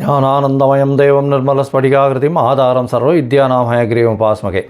ஞானானந்தமயம் தேவம் நிர்மலஸ்படிகாகிருதியும் ஆதாரம் சர்வ வித்யானாமயகிரீவம் பாஸ்மகே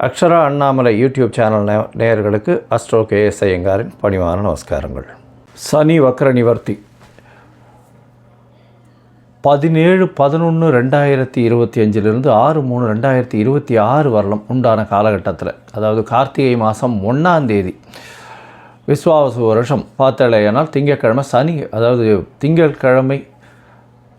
அக்ஷரா அண்ணாமலை யூடியூப் சேனல் நே நேயர்களுக்கு அஸ்ட்ரோ கே எஸ் ஐயங்காரின் பணிவான நமஸ்காரங்கள். சனி வக்ர நிவர்த்தி. பதினேழு பதினொன்று ரெண்டாயிரத்தி இருபத்தி அஞ்சிலிருந்து ஆறு மூணு ரெண்டாயிரத்தி இருபத்தி ஆறு வரலாம் உண்டான காலகட்டத்தில் அதாவது கார்த்திகை மாதம் ஒன்றாம் தேதி. விஸ்வாவசு வருஷம். பார்த்தலையானால் திங்கட்கிழமை சனி அதாவது திங்கட்கிழமை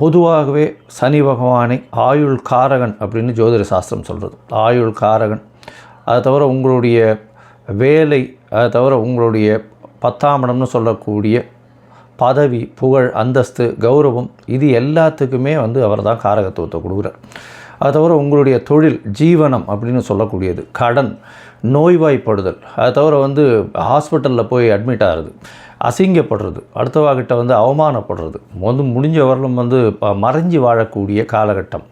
பொதுவாகவே சனி பகவானை ஆயுள் காரகன் அப்படின்னு ஜோதிட சாஸ்திரம் சொல்கிறது ஆயுள் காரகன். அதை தவிர உங்களுடைய வேலை அதை தவிர உங்களுடைய பத்தாம் இடம்னு சொல்லக்கூடிய பதவி புகழ் அந்தஸ்து கௌரவம் இது எல்லாத்துக்குமே வந்து அவர் தான் காரகத்துவத்தை கொடுக்குறார். அது தவிர உங்களுடைய தொழில் ஜீவனம் அப்படின்னு சொல்லக்கூடியது. கடன் நோய்வாய்ப்படுதல். அது தவிர வந்து ஹாஸ்பிட்டலில் போய் அட்மிட் ஆகிறது. அசிங்கப்படுறது. அடுத்தவாகிட்ட வந்து அவமானப்படுறது. வந்து முடிஞ்ச வரலும் வந்து ப- மறைஞ்சு வாழக்கூடிய காலகட்டம்.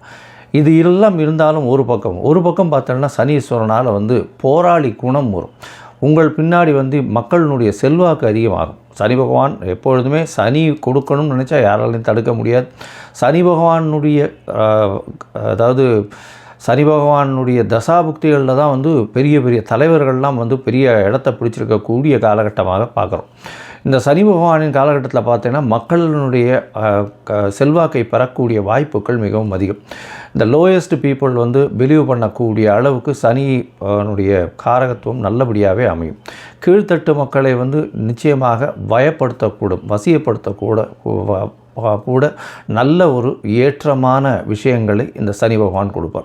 இது எல்லாம் இருந்தாலும் ஒரு பக்கம். ஒரு பக்கம் பார்த்தோன்னா சனீஸ்வரனால் வந்து போராளி குணம் வரும். உங்கள் பின்னாடி வந்து மக்களினுடைய செல்வாக்கு அதிகமாகும். சனி பகவான் எப்பொழுதுமே சனி கொடுக்கணும்னு நினச்சா யாராலையும் தடுக்க முடியாது. சனி பகவானுடைய அதாவது சனி பகவானுடைய தசாபுக்திகளில் தான் வந்து பெரிய பெரிய தலைவர்கள்லாம் வந்து பெரிய இடத்த பிடிச்சிருக்கக்கூடிய காலகட்டமாக பார்க்குறோம். இந்த சனி பகவானின் காலகட்டத்தில் பார்த்தீங்கன்னா மக்களினுடைய க- செல்வாக்கை பெறக்கூடிய வாய்ப்புகள் மிகவும் அதிகம். இந்த லோயஸ்ட் பீப்புள் வந்து பிலீவ் பண்ணக்கூடிய அளவுக்கு சனியினுடைய காரகத்துவம் நல்லபடியாகவே அமையும். கீழ்த்தட்டு மக்களை வந்து நிச்சயமாக பயப்படுத்தக்கூடும் வசியப்படுத்தக்கூட கூட நல்ல ஒரு ஏற்றமான விஷயங்களை இந்த சனி பகவான் கொடுப்பார்.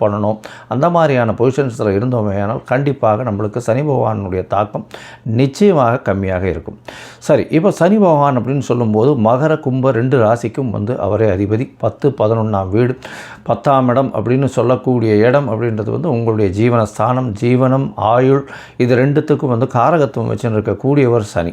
பண்ணணும். அந்த மாதிரியான பொசிஷன்ஸில் இருந்தோமே ஆனால் கண்டிப்பாக நம்மளுக்கு சனி பகவானுடைய தாக்கம் நிச்சயமாக கம்மியாக இருக்கும். சரி இப்போ சனி பகவான் அப்படின்னு சொல்லும்போது மகர கும்ப ரெண்டு ராசிக்கும் வந்து அவரே அதிபதி. பத்து பதினொன்றாம் வீடு. பத்தாம் இடம் அப்படின்னு சொல்லக்கூடிய இடம் அப்படின்றது வந்து உங்களுடைய ஜீவனஸ்தானம் ஜீவனம் ஆயுள் இது ரெண்டுத்துக்கும் வந்து காரகத்துவம் வச்சுன்னு இருக்கக்கூடியவர் சனி.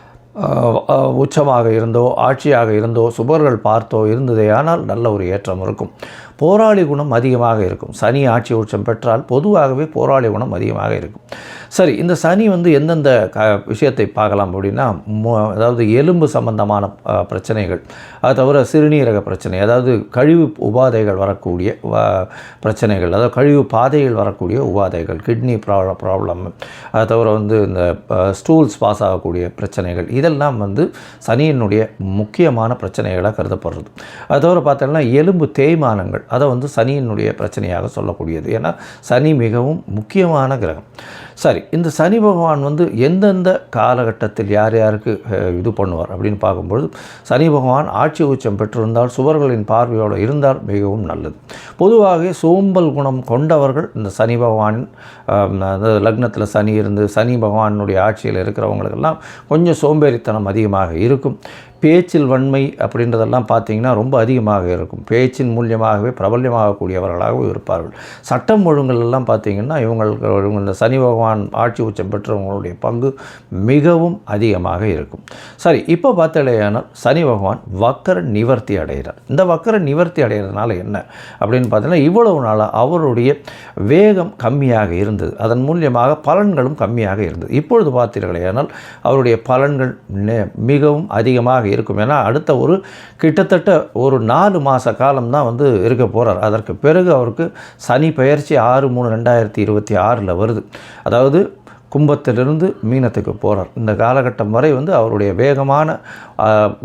உச்சமாக இருந்தோ ஆட்சியாக இருந்தோ சுபர்கள் பார்த்தோ இருந்ததே. ஆனால் நல்ல ஒரு ஏற்றம் இருக்கும். போராளி குணம் அதிகமாக இருக்கும். சனி ஆட்சி உச்சம் பெற்றால் பொதுவாகவே போராளி குணம் அதிகமாக இருக்கும். சரி இந்த சனி வந்து எந்தெந்த க விஷயத்தை பார்க்கலாம் அப்படின்னா அதாவது எலும்பு சம்பந்தமான பிரச்சனைகள். அது தவிர சிறுநீரக பிரச்சனை அதாவது கழிவு உபாதைகள் வரக்கூடிய வ- பிரச்சனைகள் அதாவது கழிவு பாதைகள் வரக்கூடிய உபாதைகள் கிட்னி ப்ராப்ளம் ப்ராப்ளம். அது தவிர வந்து இந்த ஸ்டூல்ஸ் பாஸ் ஆகக்கூடிய பிரச்சனைகள். இதெல்லாம் வந்து சனியினுடைய முக்கியமான பிரச்சனைகளாக கருதப்படுறது. அது தவிர பார்த்தோம்னா எலும்பு தேய்மானங்கள் அதை வந்து சனியினுடைய பிரச்சனையாக சொல்லக்கூடியது. ஏன்னா சனி மிகவும் முக்கியமான கிரகம். சரி இந்த சனி பகவான் வந்து எந்தெந்த காலகட்டத்தில் யார் யாருக்கு இது பண்ணுவார் அப்படின்னு பார்க்கும்பொழுது சனி பகவான் ஆட்சி உச்சம் பெற்றிருந்தால் சுவர்களின் பார்வையோடு இருந்தால் மிகவும் நல்லது. பொதுவாக சோம்பல் குணம் கொண்டவர்கள் இந்த சனி பகவான் லக்னத்தில் சனி இருந்து சனி பகவானுடைய ஆட்சியில் இருக்கிறவங்களுக்கெல்லாம் கொஞ்சம் சோம்பேறித்தனம் அதிகமாக இருக்கும். பேச்சில் வன்மை அப்படின்றதெல்லாம் பார்த்தீங்கன்னா ரொம்ப அதிகமாக இருக்கும். பேச்சின் மூலியமாகவே பிரபல்யமாகக்கூடியவர்களாகவும் இருப்பார்கள். சட்டம் ஒழுங்கல் பார்த்தீங்கன்னா இவங்களுக்கு இவங்க இந்த சனி பகவான் ஆட்சி உச்சம் பெற்றவங்களுடைய பங்கு மிகவும் அதிகமாக இருக்கும். சரி இப்போ பார்த்தாலேயானால் சனி பகவான் வக்கர நிவர்த்தி அடைகிறார். இந்த வக்கர நிவர்த்தி அடைகிறதுனால என்ன அப்படின்னு பார்த்தீங்கன்னா இவ்வளவு நாளாக அவருடைய வேகம் கம்மியாக இருந்தது. அதன் மூலியமாக பலன்களும் கம்மியாக இருந்தது. இப்பொழுது பார்த்தீர்களேயானால் அவருடைய பலன்கள் மிகவும் அதிகமாக இருக்கும். ஏன்னா அடுத்த ஒரு கிட்டத்தட்ட ஒரு நாலு மாத காலம்தான் வந்து இருக்க போகிறார் அதற்கு பிறகு அவருக்கு சனி பயிற்சி ஆறு மூணு ரெண்டாயிரத்தி இருபத்தி ஆறில் வருது. அதாவது கும்பத்திலிருந்து மீனத்துக்கு போகிறார் இந்த காலகட்டம் வரை வந்து அவருடைய வேகமான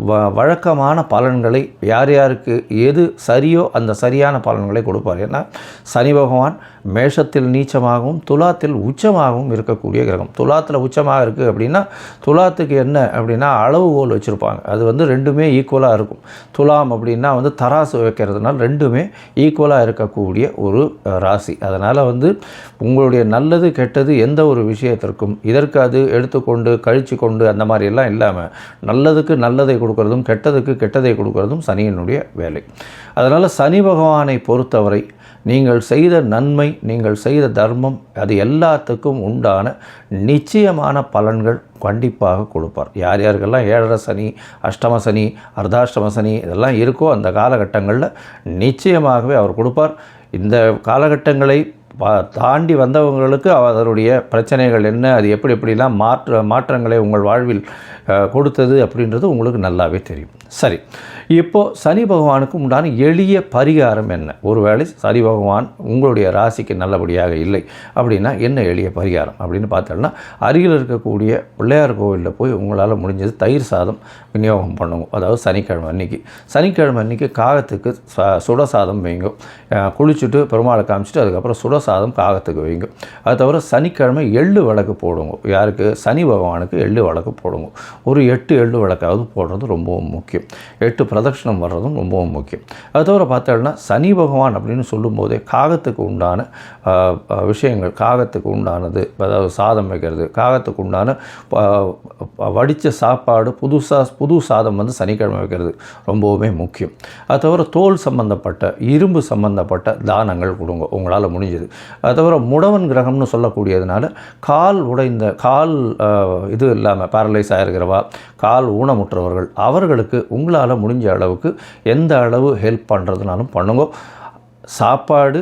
வ- வழக்கமான பலன்களை யார் யாருக்கு எது சரியோ அந்த சரியான பலன்களை கொடுப்பார். ஏன்னா சனி பகவான் மேஷத்தில் நீச்சமாகவும் துலாத்தில் உச்சமாகவும் இருக்கக்கூடிய கிரகம். துலாத்தில் உச்சமாக இருக்குது அப்படின்னா துலாத்துக்கு என்ன அப்படின்னா அளவுகோல் வச்சுருப்பாங்க. அது வந்து ரெண்டுமே ஈக்குவலாக இருக்கும். துலாம் அப்படின்னா வந்து தராசு வைக்கிறதுனால ரெண்டுமே ஈக்குவலாக இருக்கக்கூடிய ஒரு ராசி. அதனால் வந்து உங்களுடைய நல்லது கெட்டது எந்த ஒரு விஷயம் விஷயத்திற்கும் இதற்கு அது எடுத்துக்கொண்டு கழிச்சு கொண்டு அந்த மாதிரி எல்லாம் இல்லாமல் நல்லதுக்கு நல்லதை கொடுக்கறதும் கெட்டதுக்கு கெட்டதை கொடுக்கறதும் சனியினுடைய வேலை. அதனால் சனி பகவானை பொறுத்தவரை நீங்கள் செய்த நன்மை நீங்கள் செய்த தர்மம் அது எல்லாத்துக்கும் உண்டான நிச்சயமான பலன்கள் கண்டிப்பாக கொடுப்பார். யார் யாருக்கெல்லாம் ஏழரை சனி அஷ்டம சனி அர்த்தாஷ்டம சனி இதெல்லாம் இருக்கோ அந்த காலகட்டங்களில் நிச்சயமாகவே அவர் கொடுப்பார். இந்த காலகட்டங்களை தாண்டி வந்தவங்களுக்கு அதனுடைய பிரச்சனைகள் என்ன அது எப்படி எப்படிலாம் மாற்ற மாற்றங்களை உங்கள் வாழ்வில் கொடுத்தது அப்படின்றது உங்களுக்கு நல்லாவே தெரியும். சரி. இப்போது சனி பகவானுக்கு உண்டான எளிய பரிகாரம் என்ன? ஒருவேளை சனி பகவான் உங்களுடைய ராசிக்கு நல்லபடியாக இல்லை அப்படின்னா என்ன எளிய பரிகாரம் அப்படின்னு பார்த்தோம்னா அருகில் இருக்கக்கூடிய பிள்ளையார் கோவிலில் போய் உங்களால் முடிஞ்சது தயிர் சாதம் விநியோகம் பண்ணுங்க. அதாவது சனிக்கிழமை அன்னைக்கு. சனிக்கிழமை அன்னைக்கு காகத்துக்கு சுட சாதம் வைங்க. குளிச்சுட்டு பெருமாளை காமிச்சிட்டு அதுக்கப்புறம் சுட சாதம் காகத்துக்கு வைங்க. அது தவிர சனிக்கிழமை எள்ளு விளக்கு போடுங்க. யாருக்கு? சனி பகவானுக்கு எள்ளு விளக்கு போடுங்க. ஒரு எட்டு எள்ளு விளக்காவது போடுறது ரொம்பவும் முக்கியம். எட்டு பிரதட்சணம் வர்றதும் ரொம்பவும் முக்கியம். அது தவிர பார்த்தோம்னா சனி பகவான் அப்படின்னு சொல்லும்போதே காகத்துக்கு உண்டான விஷயங்கள் காகத்துக்கு உண்டானது அதாவது சாதம் வைக்கிறது காகத்துக்கு உண்டான வடித்த சாப்பாடு புதுசாக புது சாதம் வந்து சனிக்கிழமை வைக்கிறது ரொம்பவுமே முக்கியம். அது தவிர தோல் சம்பந்தப்பட்ட இரும்பு சம்பந்தப்பட்ட தானங்கள் கொடுங்க உங்களால் முடிஞ்சது. அது தவிர முடவன் கிரகம்னு சொல்லக்கூடியதுனால கால் உடைந்த கால் இது இல்லாமல் பேரலைஸ் ஆகிருக்கிறவா கால் ஊனமுற்றவர்கள் அவர்களுக்கு உங்களால் முடிஞ்ச அளவுக்கு எந்த அளவு ஹெல்ப் பண்ணுறதுனாலும் பண்ணுங்க. சாப்பாடு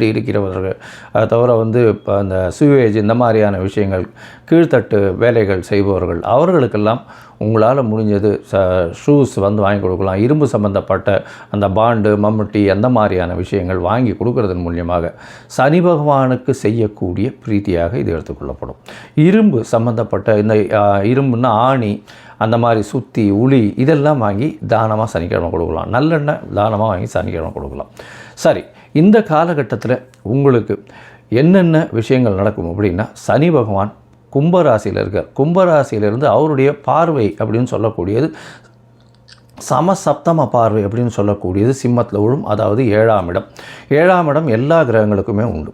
இருக்கிறவர்கள். அது தவிர வந்து இப்போ அந்த சுவேஜ் இந்த மாதிரியான விஷயங்கள் கீழ்த்தட்டு வேலைகள் செய்பவர்கள் அவர்களுக்கெல்லாம் உங்களால் முடிஞ்சது ச ஷூஸ் வந்து வாங்கி கொடுக்கலாம். இரும்பு சம்பந்தப்பட்ட அந்த பாண்டு மம்முட்டி அந்த மாதிரியான விஷயங்கள் வாங்கி கொடுக்கறதன் மூலியமாக சனி பகவானுக்கு செய்யக்கூடிய பிரீத்தியாக இது எடுத்துக்கொள்ளப்படும் இரும்பு சம்பந்தப்பட்ட இந்த இரும்புன்னா ஆணி அந்த மாதிரி சுத்தி உளி இதெல்லாம் வாங்கி தானமாக சனிக்கிழமை கொடுக்கலாம். நல்லெண்ணெய் தானமாக வாங்கி சனிக்கிழமை கொடுக்கலாம். சரி இந்த காலகட்டத்தில் உங்களுக்கு என்னென்ன விஷயங்கள் நடக்கும் அப்படின்னா சனி பகவான் கும்பராசியில் இருக்கார். கும்பராசியிலிருந்து அவருடைய பார்வை அப்படின்னு சொல்லக்கூடியது சமசப்தம பார்வை அப்படின்னு சொல்லக்கூடியது சிம்மத்தில் விழும் அதாவது ஏழாம் இடம். ஏழாம் இடம் எல்லா கிரகங்களுக்குமே உண்டு.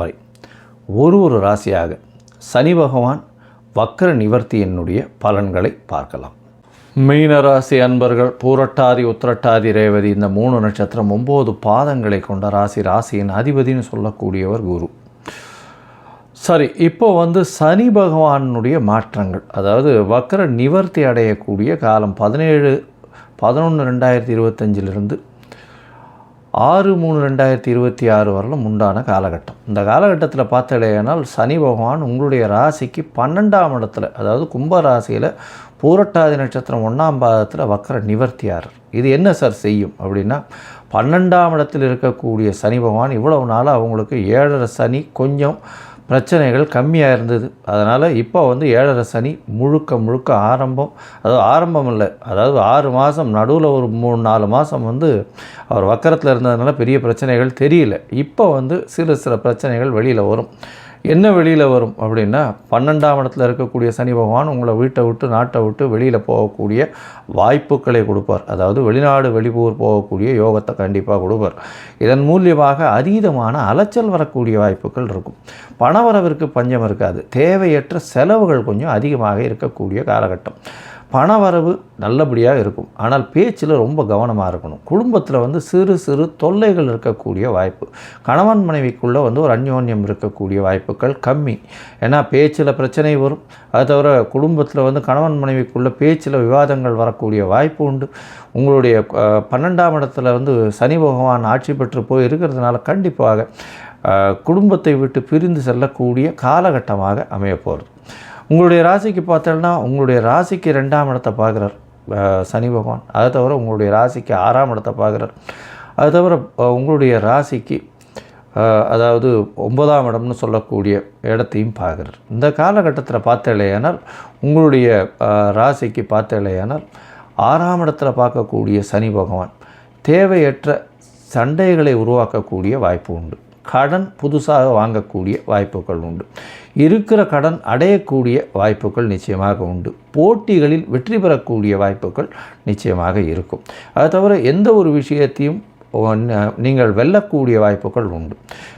வரை ஒரு ஒரு ராசியாக சனி பகவான் வக்ர நிவர்த்தியினுடைய பலன்களை பார்க்கலாம். மீன ராசி அன்பர்கள் பூரட்டாதி உத்திரட்டாதி ரேவதி இந்த மூணு நட்சத்திரம் ஒம்பது பாதங்களை கொண்ட ராசி ராசியின் அதிபதினு சொல்லக்கூடியவர் குரு. சரி இப்போ வந்து சனி பகவானுடைய மாற்றங்கள். அதாவது வக்ர நிவர்த்தி அடையக்கூடிய காலம் பதினேழு பதினொன்று ரெண்டாயிரத்தி இருபத்தஞ்சிலிருந்து ஆறு மூணு ரெண்டாயிரத்தி இருபத்தி ஆறு வரலும் உண்டான காலகட்டம். இந்த காலகட்டத்தில் பார்த்தடையானால் சனி பகவான் உங்களுடைய ராசிக்கு பன்னெண்டாம் இடத்துல அதாவது கும்ப ராசியில் பூரட்டாதி நட்சத்திரம் ஒன்றாம் பாதத்தில் வக்கர நிவர்த்தியார். இது என்ன சார் செய்யும் அப்படின்னா பன்னெண்டாம் இடத்தில் இருக்கக்கூடிய சனி பகவான் இவ்வளவு நாள் அவங்களுக்கு ஏழரை சனி கொஞ்சம் பிரச்சனைகள் கம்மியாக இருந்தது. அதனால் இப்போ வந்து ஏழரை சனி முழுக்க முழுக்க ஆரம்பம். அதாவது ஆரம்பம் இல்லை. அதாவது ஆறு மாதம் நடுவில் ஒரு மூணு நாலு மாதம் வந்து அவர் வக்கரத்தில் இருந்ததுனால பெரிய பிரச்சனைகள் தெரியல. இப்போ வந்து சில சில பிரச்சனைகள் வெளியில் வரும். என்ன வெளியில் வரும் அப்படின்னா பன்னெண்டாம் இடத்துல இருக்கக்கூடிய சனி பகவான் உங்களை வீட்டை விட்டு நாட்டை விட்டு வெளியில் போகக்கூடிய வாய்ப்புகளை கொடுப்பார். அதாவது வெளிநாடு வெளிப்பூர் போகக்கூடிய யோகத்தை கண்டிப்பாக கொடுப்பார். இதன் மூலியமாக அதீதமான அலைச்சல் வரக்கூடிய வாய்ப்புகள் இருக்கும். பணவரவிற்கு பஞ்சம் இருக்காது. தேவையற்ற செலவுகள் கொஞ்சம் அதிகமாக இருக்கக்கூடிய காலகட்டம். பணவரவு நல்லபடியாக இருக்கும். ஆனால் பேச்சில் ரொம்ப கவனமாக இருக்கணும். குடும்பத்தில் வந்து சிறு சிறு தொல்லைகள் இருக்கக்கூடிய வாய்ப்பு. கணவன் மனைவிக்குள்ளே வந்து ஒரு அந்யோன்யம் இருக்கக்கூடிய வாய்ப்புகள் கம்மி. ஏன்னா பேச்சில் பிரச்சனை வரும். அது தவிர குடும்பத்தில் வந்து கணவன் மனைவிக்குள்ளே பேச்சில் விவாதங்கள் வரக்கூடிய வாய்ப்பு உண்டு. உங்களுடைய பன்னெண்டாம் இடத்துல வந்து சனி பகவான் ஆட்சி பெற்று போய் இருக்கிறதுனால கண்டிப்பாக குடும்பத்தை விட்டு பிரிந்து செல்லக்கூடிய காலகட்டமாக அமையப்போகிறது உங்களுடைய ராசிக்கு பார்த்தோம்னா உங்களுடைய ராசிக்கு ரெண்டாம் இடத்தை பார்க்குறார். சனி பகவான். அதை தவிர உங்களுடைய ராசிக்கு ஆறாம் இடத்தை பார்க்குறார். அது தவிர உங்களுடைய ராசிக்கு அதாவது ஒன்பதாம் இடம்னு சொல்லக்கூடிய இடத்தையும் பார்க்குறார். இந்த காலகட்டத்தில் பார்த்தேலையானால் உங்களுடைய ராசிக்கு பார்த்தேலையானால் ஆறாம் இடத்துல பார்க்கக்கூடிய சனி பகவான் தேவையற்ற சண்டைகளை உருவாக்கக்கூடிய வாய்ப்பு உண்டு. கடன் புதுசாக வாங்கக்கூடிய வாய்ப்புகள் உண்டு. இருக்கிற கடன் அடையக்கூடிய வாய்ப்புகள் நிச்சயமாக உண்டு. போட்டிகளில் வெற்றி பெறக்கூடிய வாய்ப்புகள் நிச்சயமாக இருக்கும். அது தவிர எந்த ஒரு விஷயத்தையும் நீங்கள் வெல்லக்கூடிய வாய்ப்புகள் உண்டு.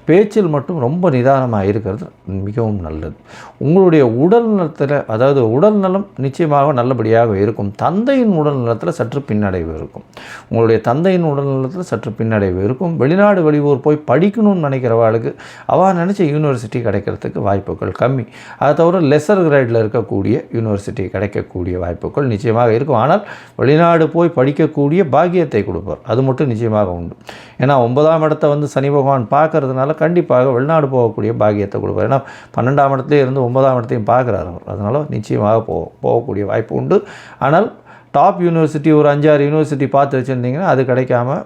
பேச்சில் மட்டும் ரொம்ப நிதானமாக இருக்கிறது மிகவும் நல்லது. உங்களுடைய உடல் நலத்தில் அதாவது உடல் நலம் நிச்சயமாக நல்லபடியாக இருக்கும். தந்தையின் உடல் நலத்தில் சற்று பின்னடைவு இருக்கும். உங்களுடைய தந்தையின் உடல் நலத்தில் சற்று பின்னடைவு இருக்கும். வெளிநாடு வெளியூர் போய் படிக்கணும்னு நினைக்கிறவாளுக்கு அவள் நினச்ச யூனிவர்சிட்டி கிடைக்கிறதுக்கு வாய்ப்புகள் கம்மி. அதை தவிர லெசர் கிரேடில் இருக்கக்கூடிய யூனிவர்சிட்டி கிடைக்கக்கூடிய வாய்ப்புகள் நிச்சயமாக இருக்கும். ஆனால் வெளிநாடு போய் படிக்கக்கூடிய பாக்கியத்தை கொடுப்பார் அது மட்டும் நிச்சயமாக உண்டு. ஏன்னா ஒன்பதாம் இடத்த வந்து சனி பகவான் பார்க்கறதுனால கண்டிப்பாக வெளிநாடு போகக்கூடிய பாக்கியத்தை கொடுப்பார். ஏன்னா பன்னெண்டாம் இடத்துலேயே இருந்து ஒன்பதாம் இடத்தையும் பார்க்குறாரு அவர். அதனால் நிச்சயமாக போ போகக்கூடிய வாய்ப்பு உண்டு. ஆனால் டாப் யூனிவர்சிட்டி ஒரு அஞ்சாறு யூனிவர்சிட்டி பார்த்து வச்சுருந்தீங்கன்னா அது கிடைக்காம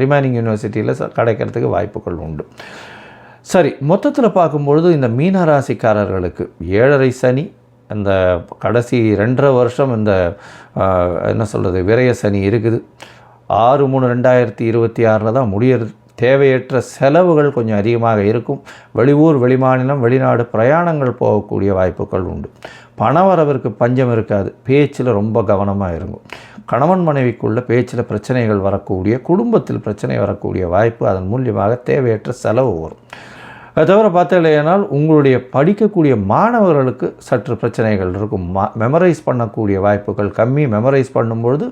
ரிமைனிங் யூனிவர்சிட்டியில் கிடைக்கிறதுக்கு வாய்ப்புகள் உண்டு. சரி மொத்தத்தில் பார்க்கும்பொழுது இந்த மீன ராசிக்காரர்களுக்கு ஏழரை சனி அந்த கடைசி ரெண்டரை வருஷம் இந்த என்ன சொல்கிறது விரய சனி இருக்குது. ஆறு மூணு ரெண்டாயிரத்தி இருபத்தி ஆறில் தான் முடியறது தேவையற்ற செலவுகள் கொஞ்சம் அதிகமாக இருக்கும். வெளியூர் வெளிமாநிலம் வெளிநாடு பிரயாணங்கள் போகக்கூடிய வாய்ப்புகள் உண்டு. பணவரவிற்கு பஞ்சம் இருக்காது. பேச்சில் ரொம்ப கவனமாக இருக்கும் கணவன் மனைவிக்குள்ள பேச்சில் பிரச்சனைகள் வரக்கூடிய குடும்பத்தில் பிரச்சனை வரக்கூடிய வாய்ப்பு அதன் மூலியமாக தேவையற்ற செலவு வரும். அது தவிர பார்த்தீங்களேனால் உங்களுடைய படிக்கக்கூடிய மாணவர்களுக்கு சற்று பிரச்சனைகள் இருக்கும். மா மெமரைஸ் பண்ணக்கூடிய வாய்ப்புகள் கம்மி. மெமரைஸ் பண்ணும்பொழுது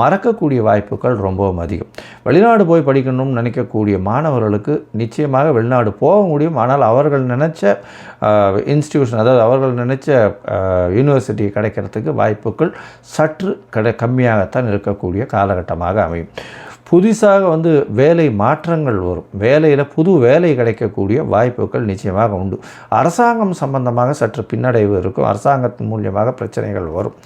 மறக்கக்கூடிய வாய்ப்புகள் ரொம்பவும் அதிகம். வெளிநாடு போய் படிக்கணும்னு நினைக்கக்கூடிய மாணவர்களுக்கு நிச்சயமாக வெளிநாடு போக முடியும். ஆனால் அவர்கள் நினச்ச இன்ஸ்டியூஷன் அதாவது அவர்கள் நினச்ச யூனிவர்சிட்டி கிடைக்கிறதுக்கு வாய்ப்புகள் சற்று கடை கம்மியாகத்தான் இருக்கக்கூடிய காலகட்டமாக அமையும். புதுசாக வந்து வேலை மாற்றங்கள் வரும். வேலையில் புது வேலை கிடைக்கக்கூடிய வாய்ப்புகள் நிச்சயமாக உண்டு. அரசாங்கம் சம்பந்தமாக சற்று பின்னடைவு இருக்கும். அரசாங்கத்தின் மூலியமாக பிரச்சனைகள் வரும்.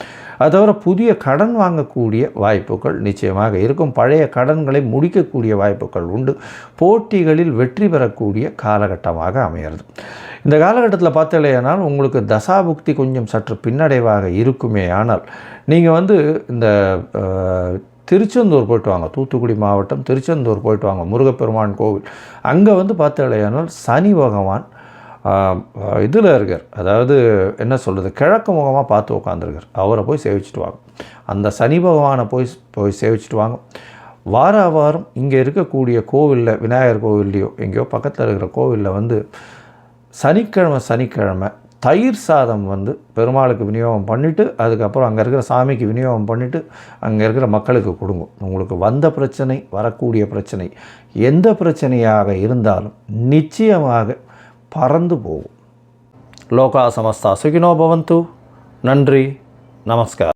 அது தவிர புதிய கடன் வாங்கக்கூடிய வாய்ப்புகள் நிச்சயமாக இருக்கும். பழைய கடன்களை முடிக்கக்கூடிய வாய்ப்புகள் உண்டு. போட்டிகளில் வெற்றி பெறக்கூடிய காலகட்டமாக அமைகிறது. இந்த காலகட்டத்தில் பார்த்தலையானால் உங்களுக்கு தசாபுக்தி கொஞ்சம் சற்று பின்னடைவாக இருக்குமே ஆனால் நீங்கள் வந்து இந்த திருச்செந்தூர் போயிட்டு வாங்க. தூத்துக்குடி மாவட்டம் திருச்செந்தூர் போயிட்டு வாங்க. முருகப்பெருமான் கோவில். அங்கே வந்து பார்த்தாலேயானால் சனி பகவான் இதில் இருக்கார். அதாவது என்ன சொல்கிறது கிழக்கு முகமாக பார்த்து உட்காந்துருக்கார் அவரை போய் சேவிச்சுட்டு வாங்க. அந்த சனி பகவானை போய் போய் சேவிச்சிட்டு வாங்க. வார வாரம் இங்கே இருக்கக்கூடிய கோவிலில் விநாயகர் கோவில்லையோ எங்கேயோ பக்கத்தில் இருக்கிற கோவிலில் வந்து சனிக்கிழமை சனிக்கிழமை தயிர் சாதம் வந்து பெருமாளுக்கு விநியோகம் பண்ணிவிட்டு அதுக்கப்புறம் அங்கே இருக்கிற சாமிக்கு விநியோகம் பண்ணிவிட்டு அங்கே இருக்கிற மக்களுக்கு கொடுங்க. உங்களுக்கு வந்த பிரச்சனை வரக்கூடிய பிரச்சனை எந்த பிரச்சனையாக இருந்தாலும் நிச்சயமாக பறந்து போகும். லோகா சமஸ்தா சுகினோ பவந்து. நன்றி நமஸ்கார்.